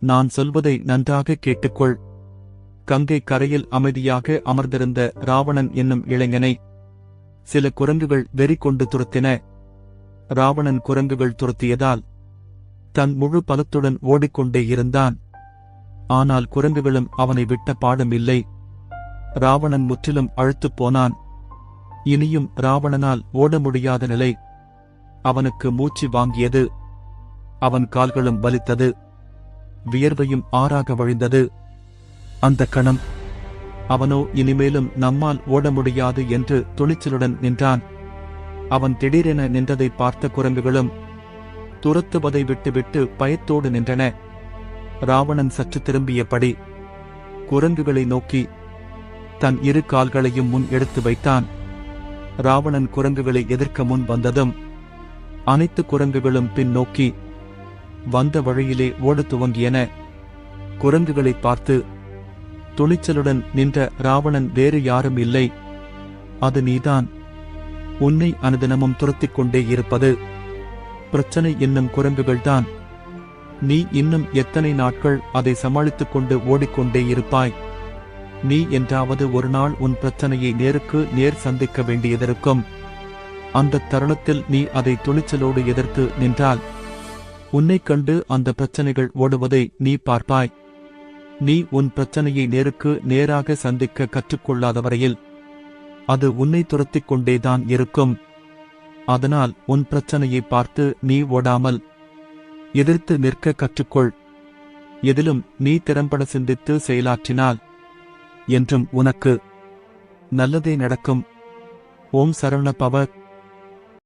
நான் சொல்வதை நன்றாக கேட்டுக்கொள். கங்கை கரையில் அமைதியாக அமர்ந்திருந்த ராவணன் என்னும் இளைஞனை சில குரங்குகள் வெறி கொண்டு துரத்தின. ராவணன் குரங்குகள் துரத்தியதால் தன் முழு பலத்துடன் ஓடிக்கொண்டே இருந்தான். ஆனால் குரங்குகளும் அவனை விட்ட பாடம் இல்லை. ராவணன் முற்றிலும் அழுத்துப் போனான். இனியும் ராவணனால் ஓட முடியாத நிலை. அவனுக்கு மூச்சு வாங்கியது. அவன் கால்களும் வலித்தது. வியர்வையும் ஆறாக வழிந்தது. அந்த கணம் அவனோ இனிமேலும் நம்மால் ஓட முடியாது என்று துணிச்சலுடன் நின்றான். அவன் திடீரென நின்றதை பார்த்த குரங்குகளும் துரத்துவதை விட்டுவிட்டு பயத்தோடு நின்றன. ராவணன் சற்று திரும்பியபடி குரங்குகளை நோக்கி தன் இரு கால்களையும் முன் எடுத்து வைத்தான். ராவணன் குரங்குகளை எதிர்க்க முன் வந்ததும் அனைத்து குரங்குகளும் பின் நோக்கி வந்த வழியிலே ஓடத் துவங்கியன. குரங்குகளை பார்த்து துணிச்சலுடன் நின்ற ராவணன் வேறு யாரும் இல்லை. அது நீதான். உன்னை அனுதினமும் துரத்திக் கொண்டே இருப்பது. பிரச்சனை என்னும் குரங்குகள்தான் நீ இன்னும் எத்தனை நாட்கள் அதை சமாளித்துக் கொண்டு ஓடிக்கொண்டே இருப்பாய்? நீ என்றாவது ஒரு நாள் உன் பிரச்சனையை நேருக்கு நேர் சந்திக்க வேண்டியதிருக்கும். அந்த தருணத்தில் நீ அதை துணிச்சலோடு எதிர்த்து நின்றால் உன்னைக் கண்டு அந்த பிரச்சனைகள் ஓடுவதை நீ பார்ப்பாய். நீ உன் பிரச்சனையை நேருக்கு நேராக சந்திக்க கற்றுக்கொள்ளாத வரையில் அது உன்னை துரத்திக் கொண்டேதான் இருக்கும். அதனால் உன் பிரச்சனையை பார்த்து நீ ஓடாமல் எதிர்த்து நிற்க கற்றுக்கொள். எதிலும் நீ திறம்பட சிந்தித்து செயலாற்றினால் என்றும் உனக்கு நல்லதே நடக்கும். ஓம் சரவண பவ